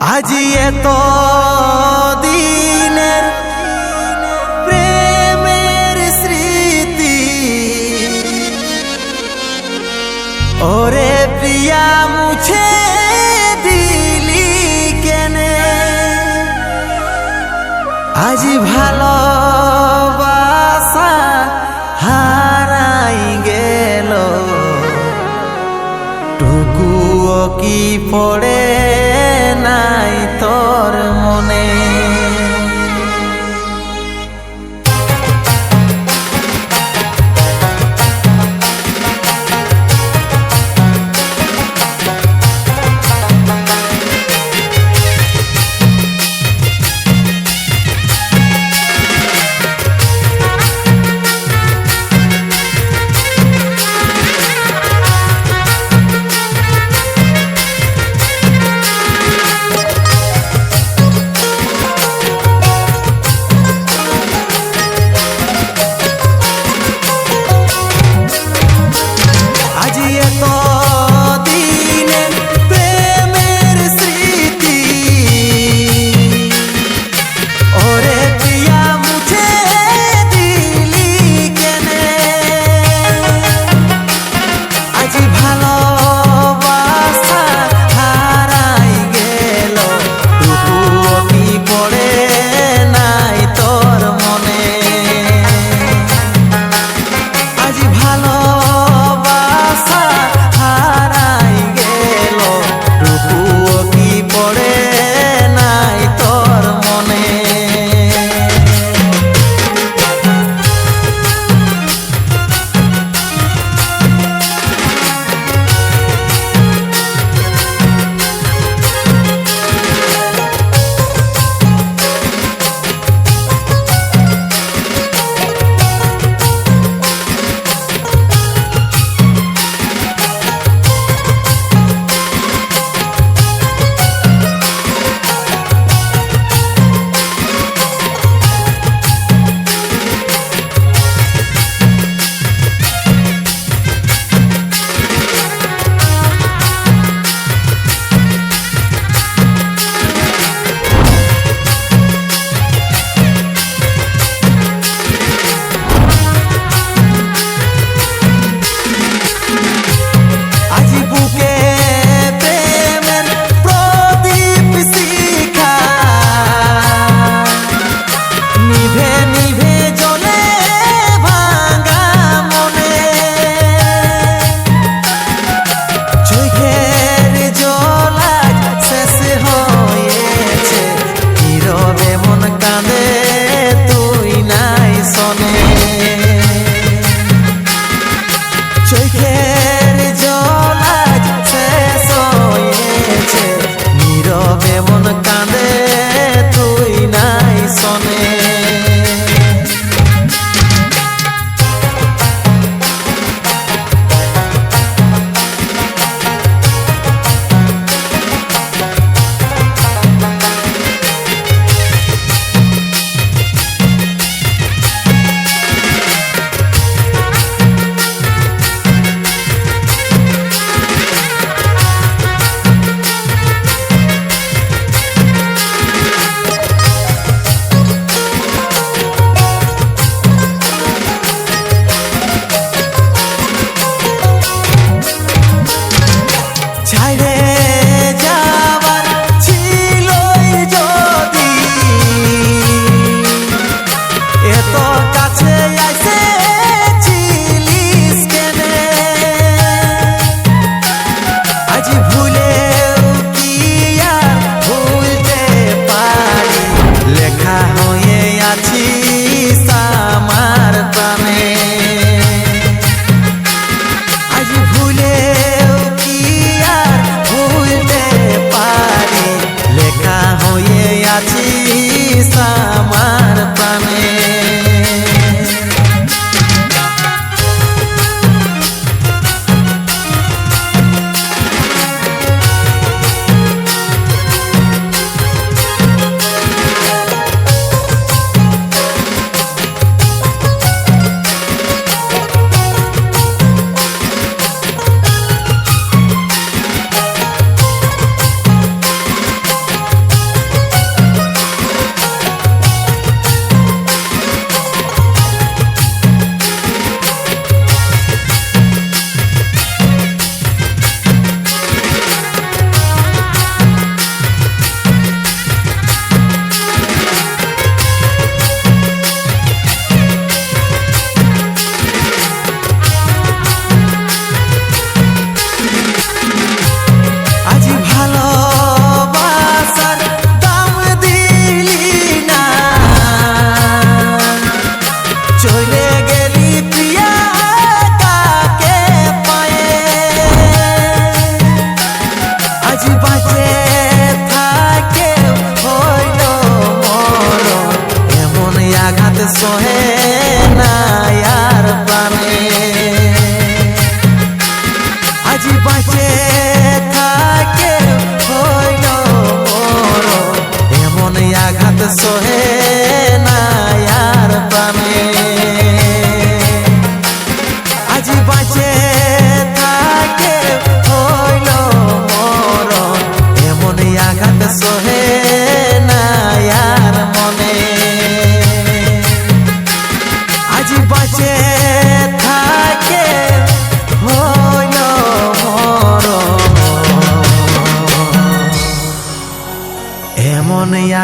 আজি এত দিনের প্রেমের স্মৃতি। ওরে প্রিয়া, মুছে দিলি কেনে? আজি ভালোবাসা হারাই গেল। টুকুও পড়ে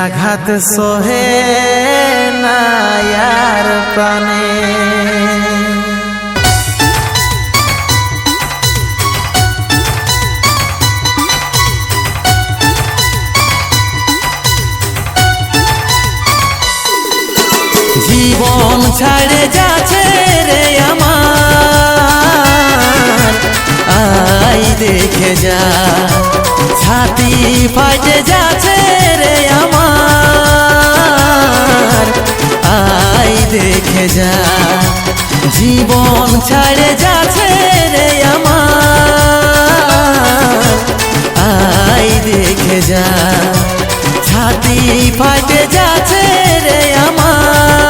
আঘাত সহে না আর প্রাণে। জীবন ছাড়ে যাচ্ছে রে আমার আই দেখে যা। ছাতি ফাটে যাচ্ছে রে আমার। আই দেখে যা, জীবন ছাড়ে যাচ্ছে রে আমার। আই দেখে যা, ছাতি ফাটে যাচ্ছে রে আমার।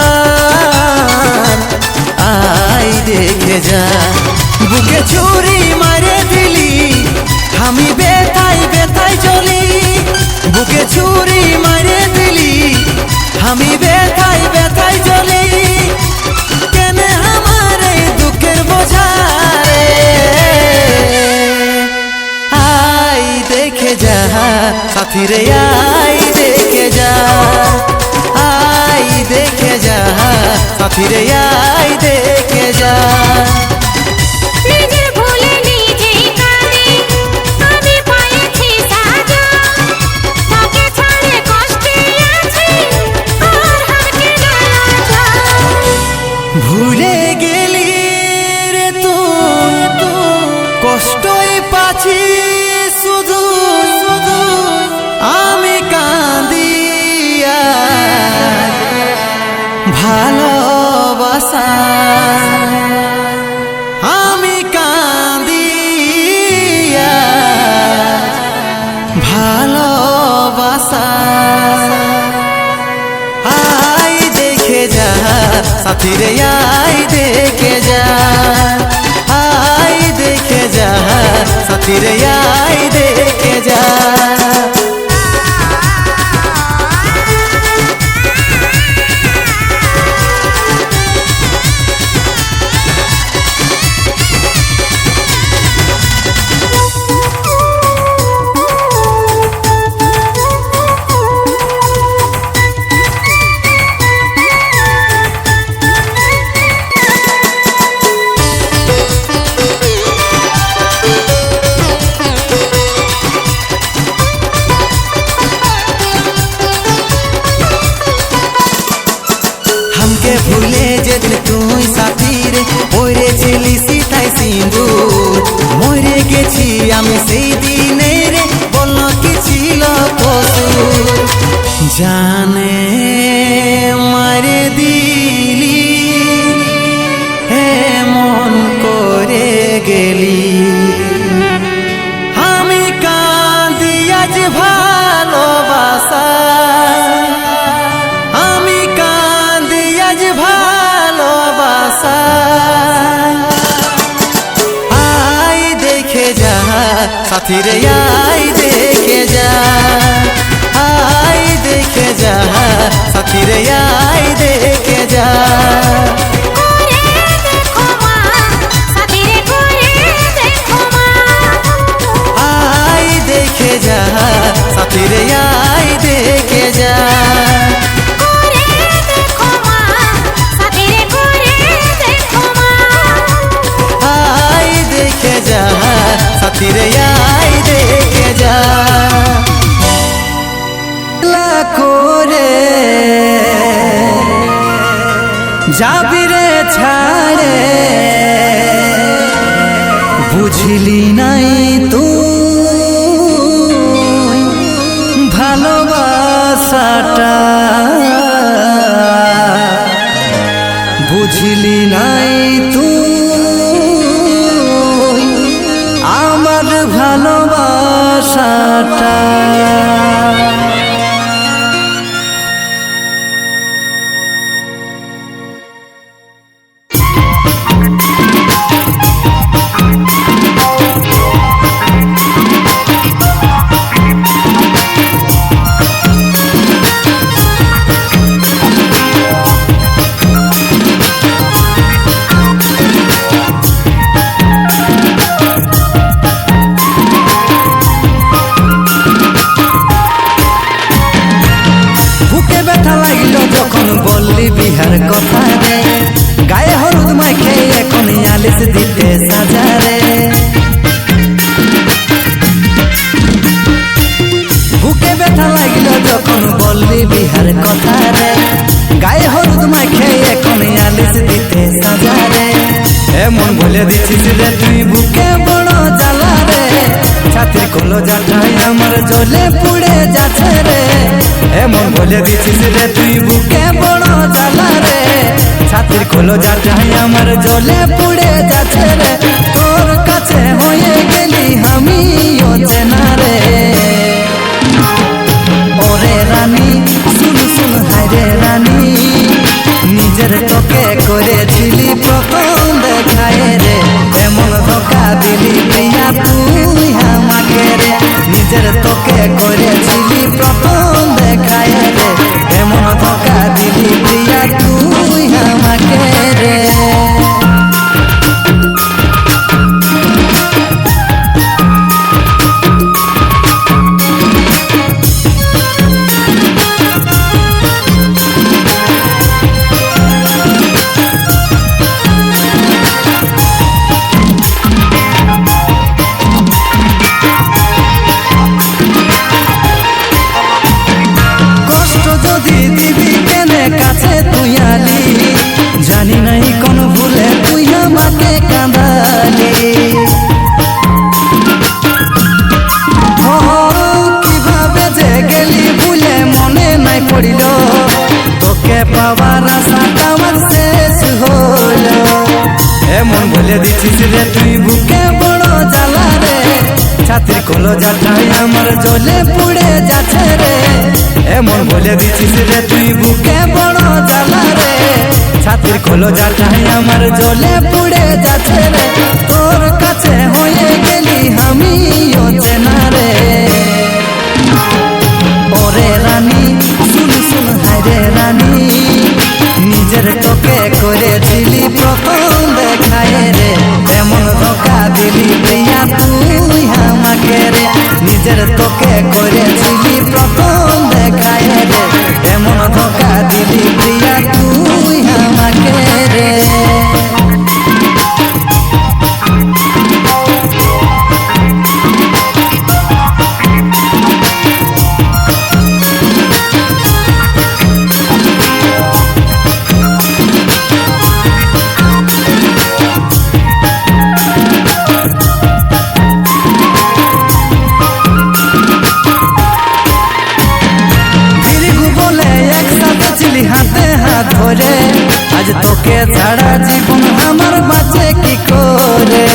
আই দেখে যা, বুকে ছুরি মারে দিলি, আমি বেথাই বেথাই চলি, বুকে ছুরি মারে দিলি। আমি বেথাই বেথাই চলি, কেন আমার এই আই দেখে যা সাথী রে আই দেখে যা। আই দেখে যা সাথী রে আই দেখে যা। সাথী রে আই দেখে যা আই দেখে যা সাথী রে আই দেখে যা। ভালোবাসা। আমি কাঁদি আজ ভালোবাসা। আই দেখে যা সাথী রে আই দেখে যা। আই দেখে যা সাথী রে আই দেখে যা করে সাথীরে করে দেখো যা। সাথী দেখে যা সাথীরে করে দেখো মা। আই দেখে যা। সাথী রে আই দেখে যা। করে যাবি রে ছাড়ে। বুঝলি নাই তুই ভালোবাসাটা বুঝলি নাই তুই আমার ভালোবাসাটা? কলো যাটাই আমার জলে পুড়ে যাচ্ছে রে, তোর কাছে হয়ে গেলি আমি চেনা রে। ওরে রানী, শুন শুন হায়রে রানী, নিজের তোকে করেছিলি প্রথম দেখায় রে, এমন ধোকা দিলি প্রিয়া, তুই আমাকে রে, নিজের তোকে করেছিলি যাটাই আমার জলে পুড়ে যাচ্ছে রে। এমন বলে দিছিস রে তুই বুকে বড় জ্বালা রে। ছাতির খোলো যাটাই আমার জলে পুড়ে যাচ্ছে রে। তোর কাছে হয়ে গেলি আমি। ধরে, আজ তোকে ছাড়া জীবন আমার বাঁচে কি করে?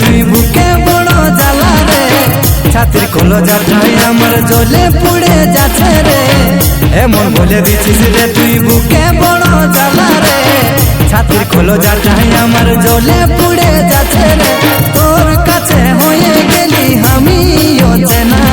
তুই বুকে বড় জ্বালা রে, ছাতির কলো যাত্রায় আমার জলে পুড়ে যাচ্ছে রে। এমন বলে দিছিস রে তুই বুকে বড় জ্বালা রে। ছাতির খোলো যাত্রায় আমার জলে পুড়ে যাচ্ছে রে। তোর কাছে হয়ে গেলি আমি চেনা।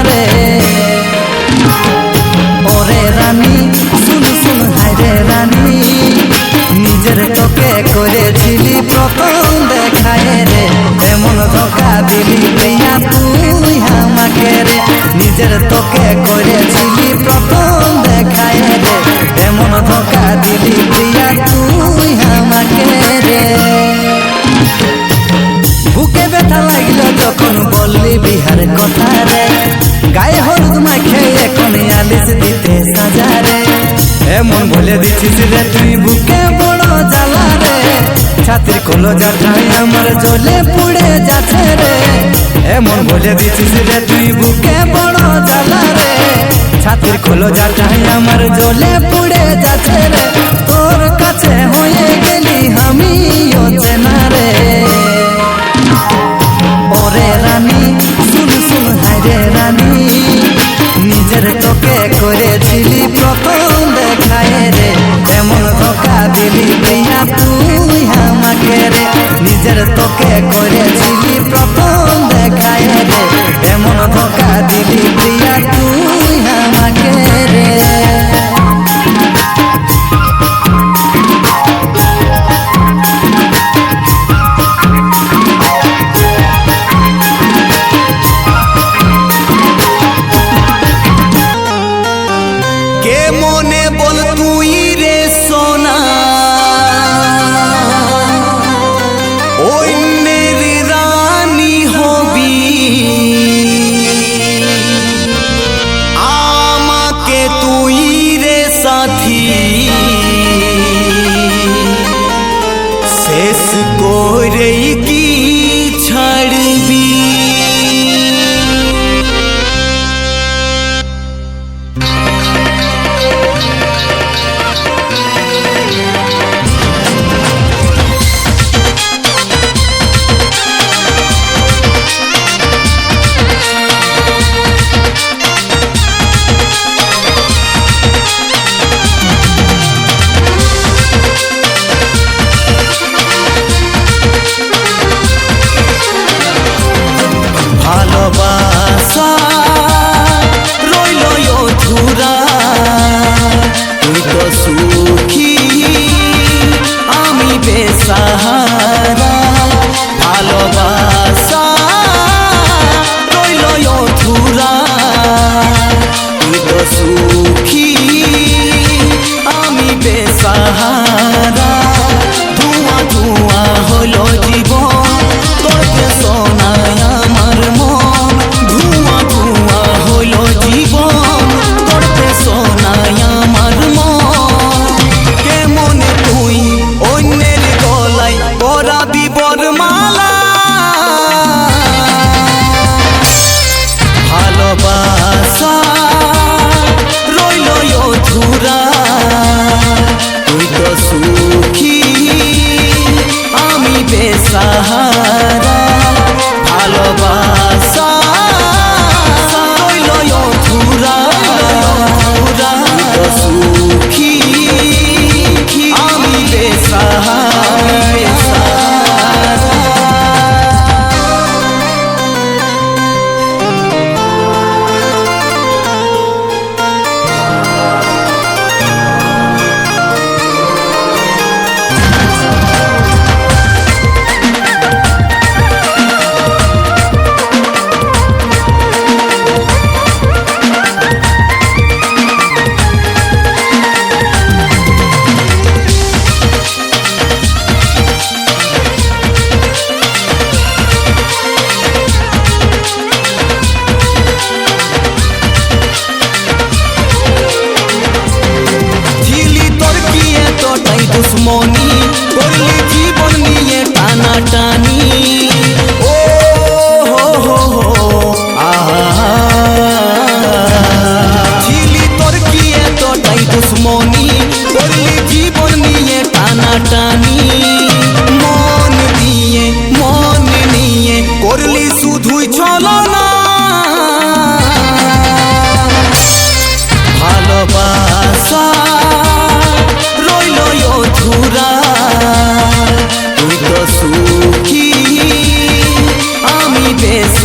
দিছিস রে তুই বুকে বড় জ্বালা রে। ছাতির কলো যাটাই আমার জলে পুড়ে যাচ্ছে রে। এমন বলে দিছিস রে তুই বুকে বড় জ্বালা রে। ছাতির খোলো যাটাই আমার জলে পুড়ে যাচ্ছে রে। তোর কাছে হয়ে গেলি আমি চেনা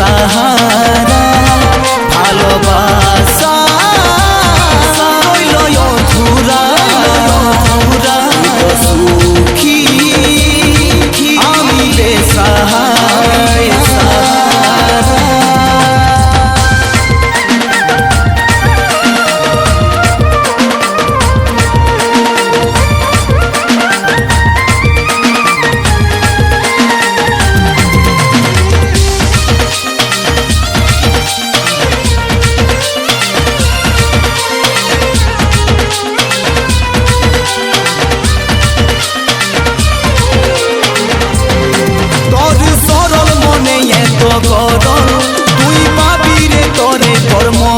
सहा the more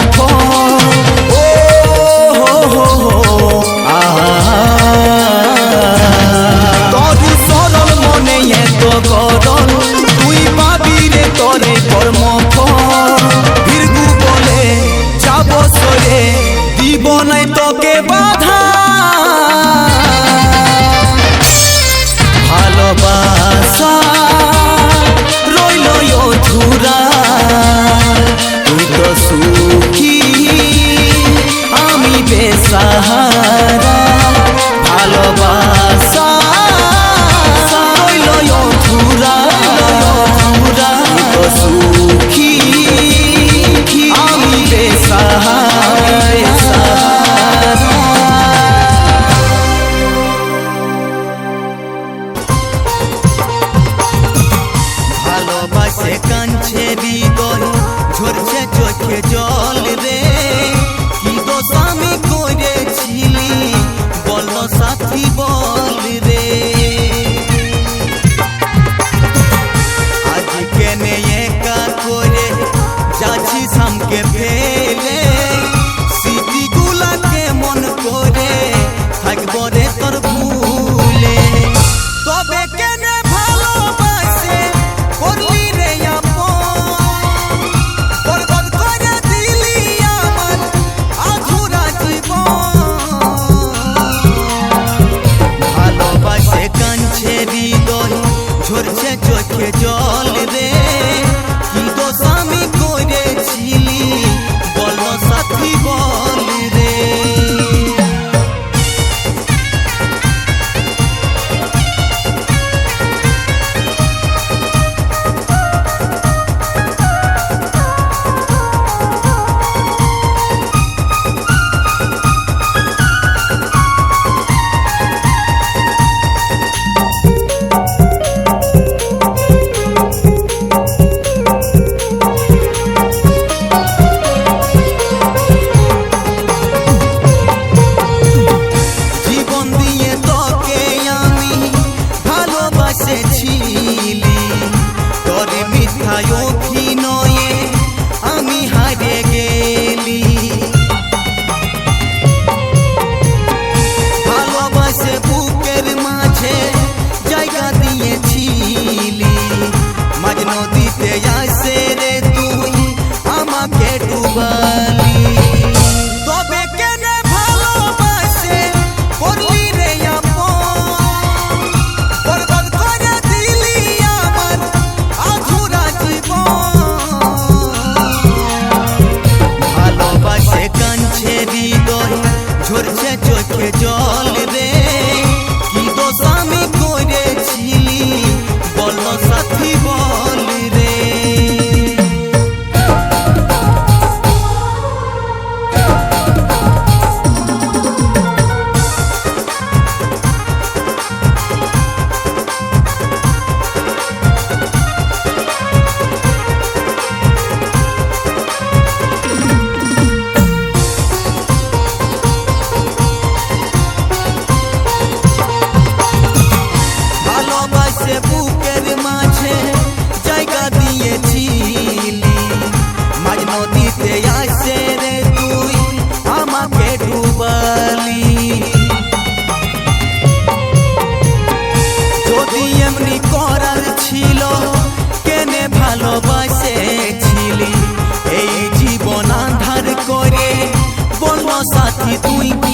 ঝরছে চোখে জল এই